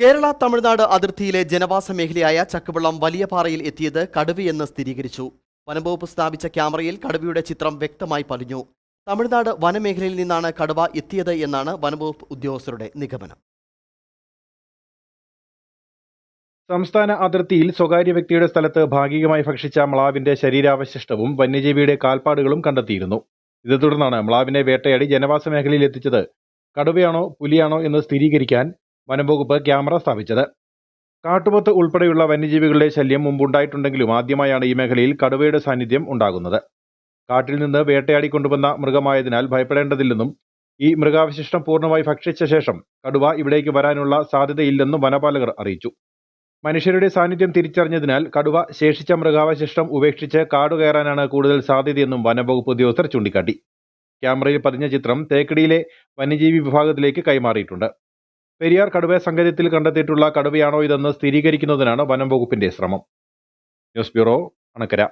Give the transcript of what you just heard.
കേരള തമിഴ്നാട് അതിർത്തിയിലെ ജനവാസ മേഖലയായ ചക്കുവള്ളം വലിയ പാറയിൽ എത്തിയത് കടുവയെന്ന് സ്ഥിരീകരിച്ചു. വനംവകുപ്പ് സ്ഥാപിച്ച ക്യാമറയിൽ കടുവയുടെ ചിത്രം വ്യക്തമായി പതിഞ്ഞു. തമിഴ്നാട് വനമേഖലയിൽ നിന്നാണ് കടുവ എത്തിയത് എന്നാണ് വനംവകുപ്പ് ഉദ്യോഗസ്ഥരുടെ നിഗമനം. സംസ്ഥാന അതിർത്തിയിൽ സ്വകാര്യ വ്യക്തിയുടെ സ്ഥലത്ത് ഭാഗികമായി ഭക്ഷിച്ച മ്ലാവിന്റെ ശരീരാവശിഷ്ടവും വന്യജീവിയുടെ കാൽപ്പാടുകളും കണ്ടെത്തിയിരുന്നു. ഇതേ തുടർന്നാണ് മ്ലാവിനെ വേട്ടയാടി ജനവാസ മേഖലയിൽ എത്തിച്ചത്. കടുവയാണോ പുലിയാണോ എന്ന് സ്ഥിരീകരിക്കാൻ വനംവകുപ്പ് ക്യാമറ സ്ഥാപിച്ചത്. കാട്ടുപോത്ത് ഉൾപ്പെടെയുള്ള വന്യജീവികളുടെ ശല്യം മുമ്പുണ്ടായിട്ടുണ്ടെങ്കിലും ആദ്യമായാണ് ഈ മേഖലയിൽ കടുവയുടെ സാന്നിധ്യം ഉണ്ടാകുന്നത്. കാട്ടിൽ നിന്ന് വേട്ടയാടി കൊണ്ടുവന്ന മൃഗമായതിനാൽ ഭയപ്പെടേണ്ടതില്ലെന്നും ഈ മൃഗാവശിഷ്ടം പൂർണമായി ഭക്ഷിച്ച ശേഷം കടുവ ഇവിടേക്ക് വരാനുള്ള സാധ്യതയില്ലെന്നും വനപാലകർ അറിയിച്ചു. മനുഷ്യരുടെ സാന്നിധ്യം തിരിച്ചറിഞ്ഞതിനാൽ കടുവ ശേഷിച്ച മൃഗാവശിഷ്ടം ഉപേക്ഷിച്ച് കാടുകയറാനാണ് കൂടുതൽ സാധ്യതയെന്നും വനംവകുപ്പ് ഉദ്യോഗസ്ഥർ ചൂണ്ടിക്കാട്ടി. ക്യാമറയിൽ പതിഞ്ഞ ചിത്രം തേക്കടിയിലെ വന്യജീവി വിഭാഗത്തിലേക്ക് കൈമാറിയിട്ടുണ്ട്. പെരിയാർ കടുവ സങ്കേതത്തിൽ കണ്ടെത്തിയിട്ടുള്ള കടുവയാണോ ഇതെന്ന് സ്ഥിരീകരിക്കുന്നതിനാണ് വനം വകുപ്പിന്റെ ശ്രമം. News bureau Anakkara.